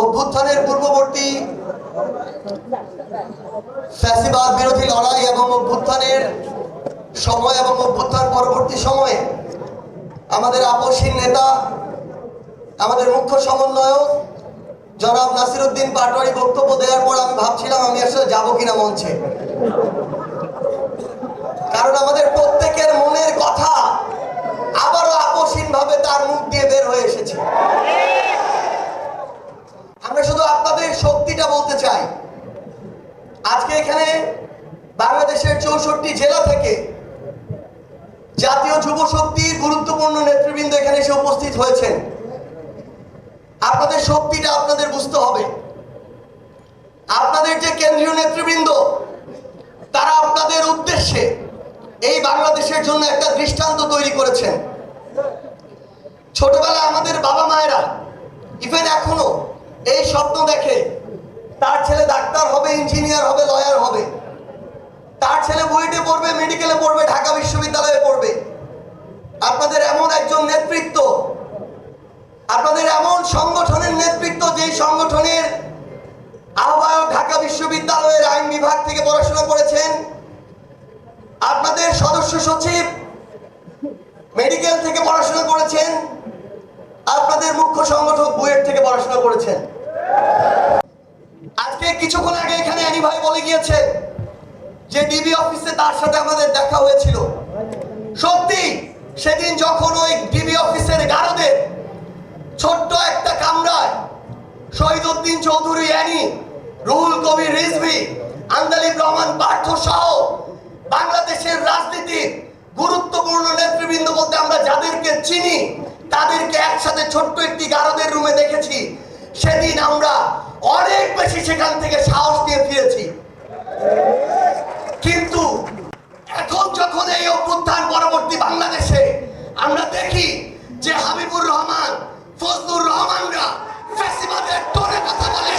অভ্যুত্থানের পূর্ববর্তী ফ্যাসিবাদ বিরোধী লড়াই এবং অভ্যুত্থানের সময় এবং অভ্যুত্থান পরবর্তী সময়ে আমাদের আপসীন নেতা, আমাদের মুখ্য সমন্বয়ক জনাব নাসিরুদ্দিন পাটোয়ারি বক্তব্য দেওয়ার পর আমি ভাবছিলাম আমি আসলে যাব কিনা মঞ্চে। কারণ আমাদের প্রত্যেকের মনের কথা আবারও আপসীন ভাবে তার মুখ দিয়ে বের হয়ে এসেছে। আমরা শুধু আপনাদের শক্তিটা বলতে চাই। আজকে এখানে বাংলাদেশের চৌষট্টি জেলা থেকে জাতীয় যুব শক্তির গুরুত্বপূর্ণ নেতৃবৃন্দ এখানে এসে উপস্থিত হয়েছেন। আপনাদের শক্তিটা আপনাদের বুঝতে হবে। আপনাদের যে কেন্দ্রীয় নেতৃবৃন্দ, তারা আপনাদের উদ্দেশ্যে এই বাংলাদেশের জন্য একটা দৃষ্টান্ত তৈরি করেছেন। ছোটবেলায় আমাদের বাবা মায়েরা ইভেন এখনও এই স্বপ্ন দেখে, তার ছেলে ডাক্তার হবে ইঞ্জিনিয়ার হবে লয়ার হবে। তার ছেলে বুয়েটে পড়বে, মেডিকেলে পড়বে, ঢাকা বিশ্ববিদ্যালয়ে পড়বে। আপনাদের এমন একজন নেতৃত্ব, আপনাদের এমন সংগঠনের নেতৃত্ব যেই সংগঠনের আহ্বায়ক ঢাকা বিশ্ববিদ্যালয়ের আইন বিভাগ থেকে পড়াশোনা করেছেন সদস্য সচিব মেডিকেল থেকে পড়াশোনা করেছেন, আপনাদের মুখ্য সংগঠক বুয়েট থেকে পড়াশোনা করেছেন। আজকে কিছুক্ষণ আগে এখানে অ্যানি ভাই বলে গিয়েছে যে ডিবি অফিসে তার সাথে আমাদের দেখা হয়েছিল। সত্যি, সেদিন যখন ওই ডিবি অফিসের গারদের ছোট্ট একটা কামরায় শহীদুদ্দিন চৌধুরী, অ্যানি, রুহুল কবির, রিজভি, আন্দালিব রহমান পার্থ সহ বাংলাদেশের রাজনীতির গুরুত্বপূর্ণ নেতৃবৃন্দ বলতে আমরা যাদেরকে চিনি, তাদেরকে একসাথে ছোট্ট একটি গারদের রুমে দেখেছি। সেদিন আমরা অনেক বেশি সেখান থেকে সাহস নিয়ে ফিরেছি। কিন্তু এখন যখন এই অভ্যুত্থান পরবর্তী বাংলাদেশে আমরা দেখি যে হাবিবুর রহমান, ফজলুর রহমানরা ফ্যাসিবাদের টোনে কথা বলে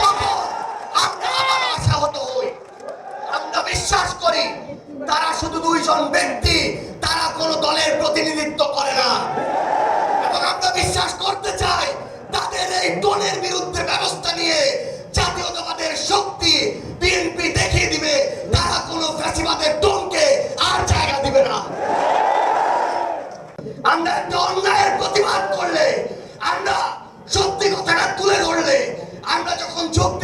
তখন আমরা আবার আশাহত হই আমরা বিশ্বাস করি তারা শুধু দুইজন ব্যক্তি তারা কোনো দলের প্রতিনিধিত্ব করে না এবং আমরা বিশ্বাস করতে চাই টোনের বিরুদ্ধে ব্যবস্থা নিয়ে জাতীয়তাবাদের শক্তি বিএনপি দেখিয়ে দিবে, তারা কোনো ফ্যাসিবাদের টোনকে আর জায়গা দিবে না। আমরা একটা অন্যায়ের প্রতিবাদ করলে, আমরা সত্যি কথাটা তুলে ধরলে, আমরা যখন যৌক্তিকভাবে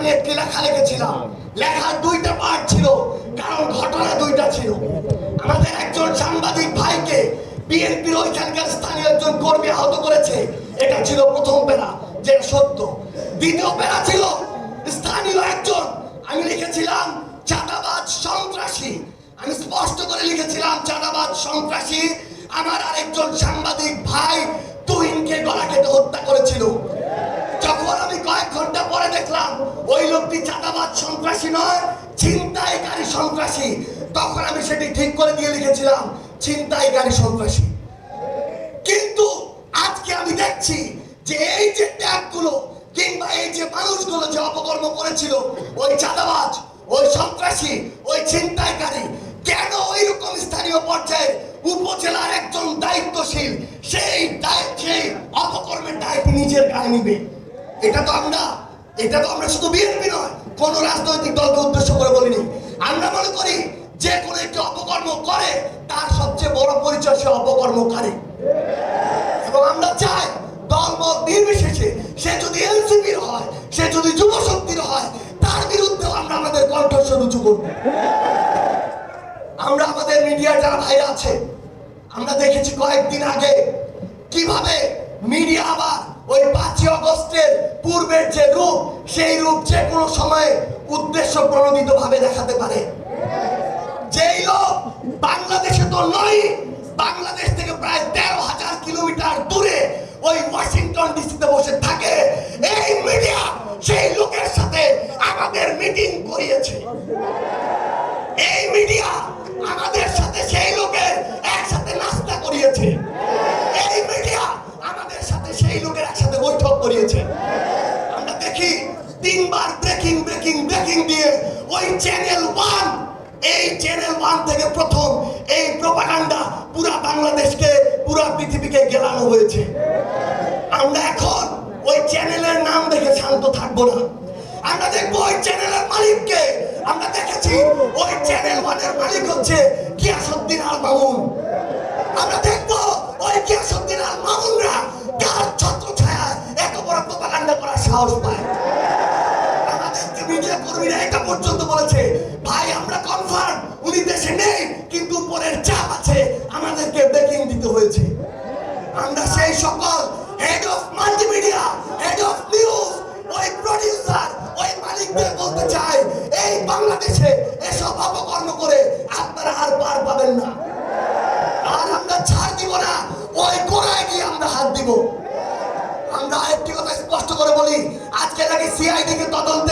আমি একটি লেখা লিখেছিলাম। লেখার দুইটা পার্ট ছিল, কারণ ঘটনা দুইটা ছিল। আমাদের একজন সাংবাদিক ভাইকে বিএনপির ওইখানকার স্থানীয় একজন কর্মী আহত করেছে। এটা ছিল প্রথম পেরা যেটা সত্য। দ্বিতীয় পেরা ছিল স্থানীয় একজন, আমি লিখেছিলাম চাঁদাবাদ সন্ত্রাসী। আমি স্পষ্ট করে লিখেছিলাম চাঁদাবাদ সন্ত্রাসী। আমার আরেকজন সাংবাদিক ভাই তুহিনকে গলা কেটে হত্যা করেছিল। ঘণ্টা পরে দেখলাম ওই লোকটি চাঁদাবাজ সন্ত্রাসী নয়, ছিনতাইকারী সন্ত্রাসী। তখন আমি সেটি ঠিক করে দিয়ে লিখেছিলাম, ছিনতাইকারী সন্ত্রাসী। কিন্তু আজকে আমি দেখছি যে এই যে ট্যাগগুলো কিংবা এই যে মানুষগুলো যে অপকর্ম করেছিল, ওই চাঁদাবাজ, ওই সন্ত্রাসী, ওই ছিনতাইকারী, কেন ওই রকম স্থানীয় পর্যায়ে উপজেলার একজন দায়িত্বশীল, সেই দায়- সেই অপকর্মের দায়িত্ব নিজের গায়ে নিবে? এটা তো আমরা, এটা তো আমরা শুধু বিএনপি নয়, কোন রাজনৈতিক দলকে উদ্দেশ্য করে বলিনি। আমরা মনে করি যে কোনো একটি অপকর্ম করে তার সবচেয়ে বড় পরিচয় সে অপকর্মকারী। এবং আমরা চাই দলমত নির্বিশেষে সে যদি এনসিপির হয়, সে যদি যুব শক্তির হয়, তার বিরুদ্ধেও আমরা আমাদের কণ্ঠস্বর উঁচু করব। আমরা আমাদের মিডিয়ার যারা ভাইরা আছে, আমরা দেখেছি কয়েকদিন আগে কীভাবে মিডিয়া আবার ওই পাঁচই অগস্টের পূর্বের যে রূপ, সেই রূপ যে কোনো সময় উদ্দেশ্য প্রণোদিত ভাবে দেখাতে পারে। যেই লোক বাংলাদেশে তো নয়, বাংলাদেশ থেকে প্রায় তেরো হাজার কিলোমিটার দূরে ওই ওয়াশিংটন ডিসিতে বসে থাকে। এই মিডিয়া সেই লোকের সাথে আমাদের মিটিং করিয়েছে। ওই চ্যানেল ওয়ান এই চ্যানেল ওয়ান থেকে প্রথম এই প্রপাগান্ডা পুরা বাংলাদেশকে, পুরা পৃথিবীকে গেলানো হয়েছে। আমরা এখন ওই চ্যানেলের নাম দেখে শান্ত থাকব না। আমরা দেখব ওই চ্যানেলের মালিককে। আমরা দেখেছি ওই চ্যানেল ওয়ানের মালিক হচ্ছে গিয়াসুদ্দিন আল মামুন আমরা দেখব ওই গিয়াসুদ্দিন আল মামুনরা কার ছত্র ছায়া এত বড় প্রপাগান্ডা করার সাহস পায়। পর্যন্ত বলেছে, ভাই, আমরা কনফার্ম উনি দেশে নেই, কিন্তু উপরের চাপ আছে, আমাদেরকে ব্রেকিং দিতে হয়েছে। আমরা সেই সকল head of multimedia head of news ওই প্রডিউসার ওই মালিকদের বলতে চাই, এই বাংলাদেশে এসব অপকর্ম করে আপনারা আর পার পাবেন না। আর আমরা ছাড় দিব না, ওই গোড়ায় গিয়ে আমরা হাত দিব। আমরা একটি কথা স্পষ্ট করে বলি, আজকে নাকি সিআইডি কে তদন্তে